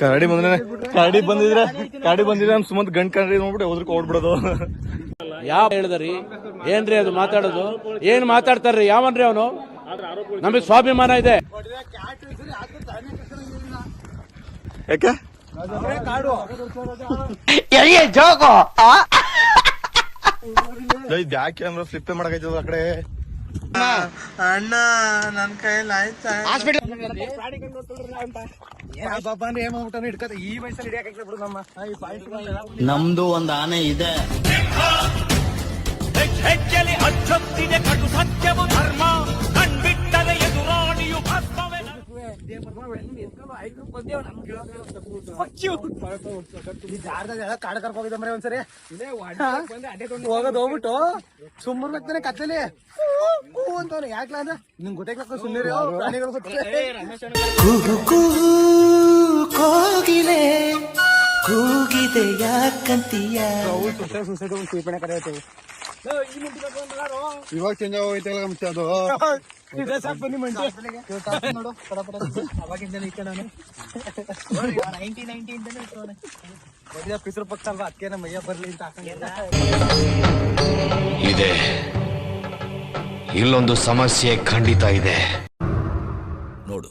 ಕರಡಿ ಬಂದ್ರೆ ಕರಡಿ ಬಂದಿದ್ರೆ ಕರಡಿ ಬಂದಿದ್ರೆ ನಮ್ ಸುಮಂತ್ ಗಂಡ್ ಕರಡಿ ನೋಡ್ಬಿಟ್ಟು ಹೋದ್ರಕ್ಕೆ ಓಡ್ಬಿಡೋದು. ಯಾವ ಹೇಳಿದ್ರಿ? ಏನ್ರಿ ಅದು ಮಾತಾಡೋದು? ಏನ್ ಮಾತಾಡ್ತಾರ್ರಿ? ಯಾವನ್ರಿ ಅವನು? ನಮಗೆ ಸ್ವಾಭಿಮಾನ ಇದೆ. ಯಾಕೆ? ಯಾಕೆ ಅಂದ್ರೆ ಫ್ಲಿಪ್ ಮಾಡಕೈತದ ಆ ಕಡೆ? ಅಣ್ಣ ನನ್ ಕೈಯಲ್ಲಿ ಆಯ್ತಾ ನಮ್ದು ಒಂದ್ ಆನೆ ಇದೆ. ಹೆಜ್ಜೆಲಿ ಅಚ್ಚೊತ್ತಿದೆ ಕಟು ಸತ್ಯವು ಧರ್ಮ. ಕಾಡ ಕರ್ಕ ಹೋಗಿದ್ದಮ್ರೆ ಒಂದ್ಸರಿ ಹೋಗೋದ್ ಹೋಗ್ಬಿಟ್ಟು ಸುಮ್ಮನೆ ಬರ್ತಾನೆ ಕತ್ತಲಿ. ಅಂತವ್ನು ಯಾಕಲ ಅಂದ್ರೆ ನಿಂಗ್ ಗೊತ್ತಾಗ್ಲಕ್ಕ ಸುಮ್ಮನೆ ಪ್ರಾಣಿಗಳು ಕೋಗಿಲೆ. ಕೂಗಿದೆ ಯಾಕಂತೀಯ? ಸುಸೈಡ್ ಸುಸೈಡ್ ಒಂದು ಕಡೆ ಕರೆಯುತ್ತೇವೆ ಇವಾಗ ಚೇಂಜ್ ಆಗೋಯ್ತಲ್ಲ ಮುಂಚೆ ಅದು? ಬನ್ನಿ ನೋಡು ಅವಾಗಿಂದ ಈ ಕಡೆ ನೈನ್ಟಿ ನೈನ್ಟಿ ಇಂದನೇ ಇಟ್ಟವನೆ ಪಿಸರು ಪಕ್ಕ ಅಲ್ವಾ? ಅದಕ್ಕೆ ನಮ್ಮ ಮೈಯ ಬರ್ಲಿ ಅಂತ ಇದೆ. ಇಲ್ಲೊಂದು ಸಮಸ್ಯೆ ಖಂಡಿತ ಇದೆ. ನೋಡು.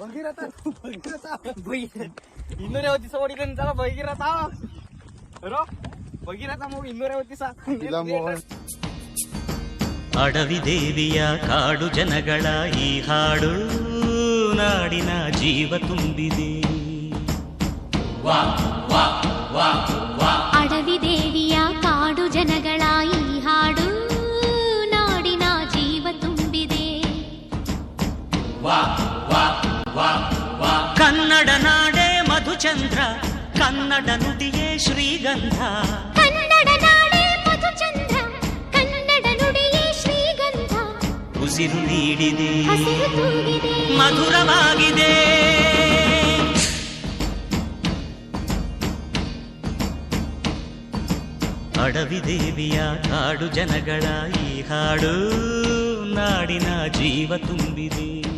ಭಗೀರಥ ಭಗೀರಥ. ಇನ್ನೂರೇ ದಿವಸ ಹೊಡಿದಂತಲ್ಲ ಭಗೀರಥ. ಅಡವಿ ದೇವಿಯ ಕಾಡು ಜನಗಳ ಈ ಹಾಡು ನಾಡಿನ ಜೀವ ತುಂಬಿದೆ. ಅಡವಿ ದೇವಿಯ ಕಾಡು ಜನಗಳ ಈ ಹಾಡು ನಾಡಿನ ಜೀವ ತುಂಬಿದೆ. ಕನ್ನಡ ನಾಡೇ ಮಧುಚಂದ್ರ ಕನ್ನಡ ನುಡಿಯೇ ಶ್ರೀಗಂಧ. ನೀಡಿದೆ ಹಸಿರು ತೂಗಿದೆ. ಮಧುರವಾಗಿದೆ. ಅಡವಿ ದೇವಿಯ ಕಾಡು ಜನಗಳ ಈ ಹಾಡು ನಾಡಿನ ಜೀವ ತುಂಬಿದೆ.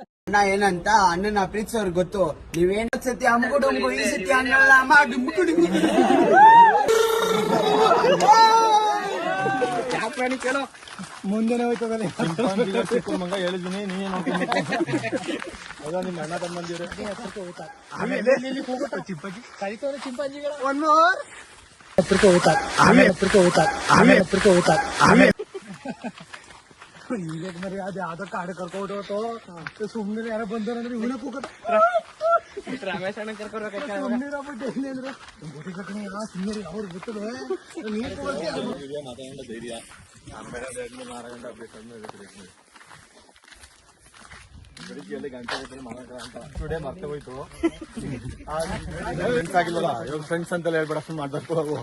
ಅಣ್ಣ ಏನಂತ? ಅಣ್ಣನ ಪ್ರೀತಿಸೋರ್ ಗೊತ್ತು. ನೀವೇನ್ ಸತಿ ಡುಮ್ಕು ಈ ಸತಿ ಅನ್ನಲ್ಲ ಅಮ್ಮ ಡುಮ್ಕು ಪ್ರಾಣಿ ಕೇಳೋ? ಮುಂದೆನೆ ಹೋಯ್ತದಲ್ಲಿ ಮಂಗ ಹೇಳಿದ್ದೀನಿ ನೀನೇ ಅದ ನಿಮ್ಮ ಅಣ್ಣ ತಮ್ಮಂದಿರು ಕರಿತವನ ಚಿಂಪಾಂಜಿಗಳ. ಒನ್ ಅವರ್ ಹತ್ರಕ್ಕೆ ಹೋಗ್ತಾ ಆಮೇಲೆ? ಹತ್ರಕ್ಕೆ ಹೋಗ್ತಾ ಆಮೇಲೆ? ಹತ್ರಕ್ಕೆ ಆಮೇಲೆ? ಈಗ ಮರಿ ಅದು ಯಾವ್ದೋ ಕಾಡು ಕರ್ಕೊಂಡು ಹೋಗ್ತು ಸುಮ್ಮನೆ ಯಾರೋ ಬಂದವ್ರು ಅಂದ್ರೆ ಇವನ ಕೂಗತ್ತ ರಮೇಶ್ ಅಣ್ಣ ಕರ್ಕೊಡ್ಬೇಕಾಯ್ತು ಸುಮ್ಮನೆ ಎಲ್ಲಿ ಅಂದ್ರು ಗೊತ್ತಿಲ್ಲ ಕಣೆ ಸುಮ್ಮನೆ ಅವ್ರು ಗೊತ್ತದೆ ನೀರು ಬೆಳಿಗ್ಗೆ ಗಂಟೆ ಟುಡೇ ಮರ್ತೆ ಹೋಯ್ತು ಫ್ರೆಂಡ್ಸ್ ಆಗಿಲ್ಲಲ್ಲ ಇವಾಗ ಫ್ರೆಂಡ್ಸ್ ಅಂತೆಲ್ಲ ಹೇಳ್ಬೇಡ ಸುಮ್ಮನೆ ಮಾಡ್ಬೇಕು ಅವು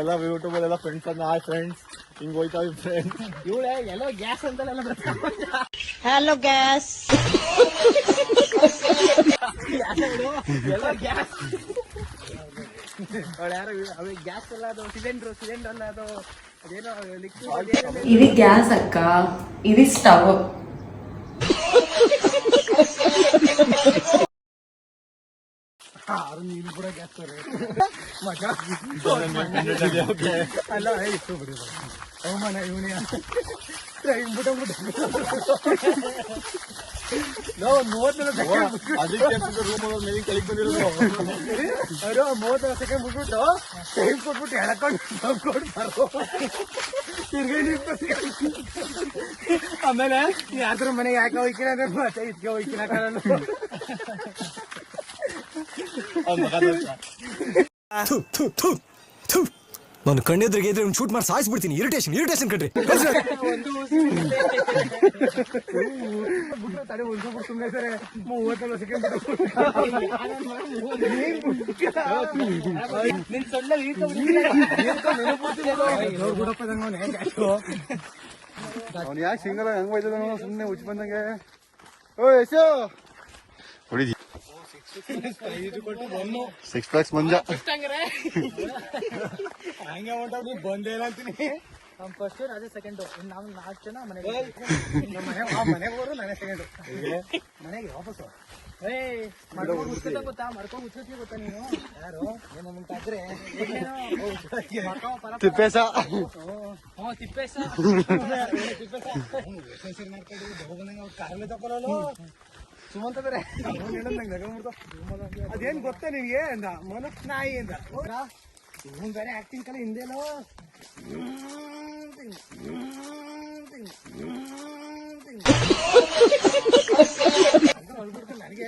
ಎಲ್ಲ ಯೂಟ್ಯೂಬ್ ಎಲ್ಲ ಫ್ರೆಂಡ್ಸ್ ಅನ್ನ ಹಾಯ್ ಫ್ರೆಂಡ್ಸ್ ಹಿಂಗ್ ಹೋಯ್ತಾ ಫ್ರೆಂಡ್ಸ್ ಇವಳೆ ಎಲ್ಲೋ ಗ್ಯಾಸ್ ಅಂತೆಲ್ಲ ಬರ್ತಾ ಹಲೋ ಗ್ಯಾಸ್ ಎಲ್ಲ ಗ್ಯಾಸ್ ಅವಳು ಯಾರು ಅವೆ ಗ್ಯಾಸ್ ಎಲ್ಲ ಅದು ಸಿಲಿಂಡರ್ ಸಿಲಿಂಡರ್ ಅಲ್ಲ ಅದು ಅದೇನೋ ಲಿಕ್ವಿಡ್ ఇది గ్యాస్ అక్క ఇది స్టవ్ ಯಾರು ನೀನು ಕೂಡ ಗ್ಯಾಸ್ತಾರೆ ಮಗ ಅಲ್ಲ ಇಷ್ಟು ಬಿಡಿ ಅವಮಾನ ಇವನೇ ಹಿಂಗ್ಬಿಟ್ಟು ನಾವು ಮೂವತ್ತೆಲ್ಲ ಸೆಕೆಂಡ್ ಅದಕ್ಕೆ ರೂಮ್ ಮೇಲೆ ಕೆಳಗೆ ಬಂದಿರೋದು ಅವರು ಮೂವತ್ತೆಲ್ಲ ಸೆಕೆಂಡ್ ಬಿಟ್ಬಿಟ್ಟು ಟೈಮ್ ಕೊಟ್ಬಿಟ್ಟು ಎಳ್ಕೊಂಡು ನೋಡ್ಕೊಂಡು ಬರೋ ತಿರ್ಗಿ ನಿಂತ್ಕೊಂಡು ಆಮೇಲೆ ಯಾರ್ದ್ರ ಮನೆಗೆ ಯಾಕೆ ಹೋಯ್ಕಿನ ಅಂದ್ರೆ ಮತ್ತೆ ಇದಕ್ಕೆ ಹೋಯ್ಕಿನ ಕಾರಣ ನಾನು ಕಣ್ಣೆದ್ರಿಗೆ ಇದ್ರೆ ಶೂಟ್ ಮಾಡಿ ಸಾಯಿಸ್ಬಿಡ್ತೀನಿ. ಇರಿಟೇಷನ್ ಇರಿಟೇಷನ್ ಕಣ್ರಿ. ಅವ್ನು ಯಾಕೆ ಸಿಂಗಲ್ ಹೆಂಗ್ ಸುಮ್ನೆ ಸುಮ್ಮನೆ ಉಚ್ಚ ಬಂದಂಗೆ. ಓ ಯಶು! ಸಿಕ್ಸ್ ಪ್ಯಾಕ್ಸ್ ಮಂಜ ಹಂಗೆ ಹೊಂಟವ್ ನೀವು ಬಂದೇ ಇಲ್ಲ ಅಂತೀನಿ ನಮ್ಮ ಫಸ್ಟ್ ಅದೇ ಸೆಕೆಂಡ್ ನಾವು ನಾಲ್ಕು ಜನ ಮನೆಗೆ ನಮ್ಮ ಮನೆ ಆ ಮನೆಗೆ ಹೋದ್ರು ನಾನೇ ಸೆಕೆಂಡ್ ಮನೆಗೆ ವಾಪಸ್ಸು ಏಯ್ ಮಾಡ್ಕೊಂಡು ಮುಚ್ಕೊತ ಗೊತ್ತಾ ಮಾಡ್ಕೊಂಡು ಮುಚ್ಕೊತೀವಿ ಗೊತ್ತಾ ನೀನು ಯಾರು ಏನೋ ಮುಂತಾದ್ರೆ ತಿಪ್ಪೇಸ ಹ್ಞೂ ತಿಪ್ಪೇಶ ತಿಪ್ಪೇಶ ಸರಿ ಮಾಡ್ಕೊಂಡು ಬಹು ಬಂದಂಗೆ ಅವ್ರು ಕಾರಲ್ಲೇ ತಗೊಳ್ಳಲ್ಲ ಸುಮಂತ ಬೇರೆ ಅದೇನ್ ಗೊತ್ತಾ ನಿನ್ಗೆ ಅಂದ ಮನಕ್ ನಾಯಿ ಅಂದ ಇವನ್ ಬೇರೆ ಆಕ್ಟಿಂಗ್ ಕಲ ಹಿಂದೆ ಅಲ್ಲ. ನನಗೆ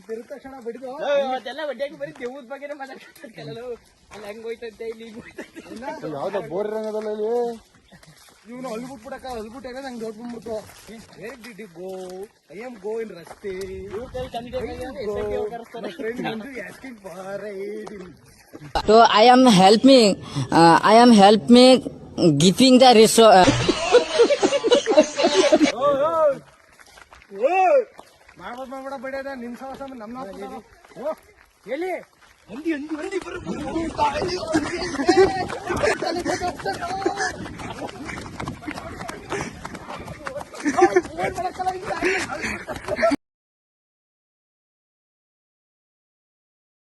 ತಿರುಗ ತಕ್ಷಣ ಬಿಡಿದು. ಅದೆಲ್ಲ ಬಡ್ಡಿಯಾಗಿ ಬರೀ ದೇವದ ಬಗ್ಗೆ ಮಾತಾಡ್ತಾರೆ ಅಲ್ಲಿ ಹೆಂಗ್ ಹೋಯ್ತಂತೆ ಇಲ್ಲಿ ಯಾವ್ದೋ ಬೋರ್ ರಂಗದಲ್ಲಿ ಇವನು ಅಲ್ಬಿಟ್ಬಿಡಕ ಅಲ್ಬಿಟ್ಟಾಗ ನಂಗೆ ದೊಡ್ಡ ಬಂದ್ಬಿಟ್ಟು where did you go I am go in ರಸ್ತೆ asking I am help am I am help I am the me giving the resource. ಮಾಡ್ಬೋದು ಮಾಡ್ಬೇಡ ಬಡಿಯೋದ ನಿಮ್ ಸಾಹಸ ನಮ್ಮ ಓ ಎಲ್ಲಿ ಅಂದಿ ಅಂದಿ ಅಂದಿ ಬರು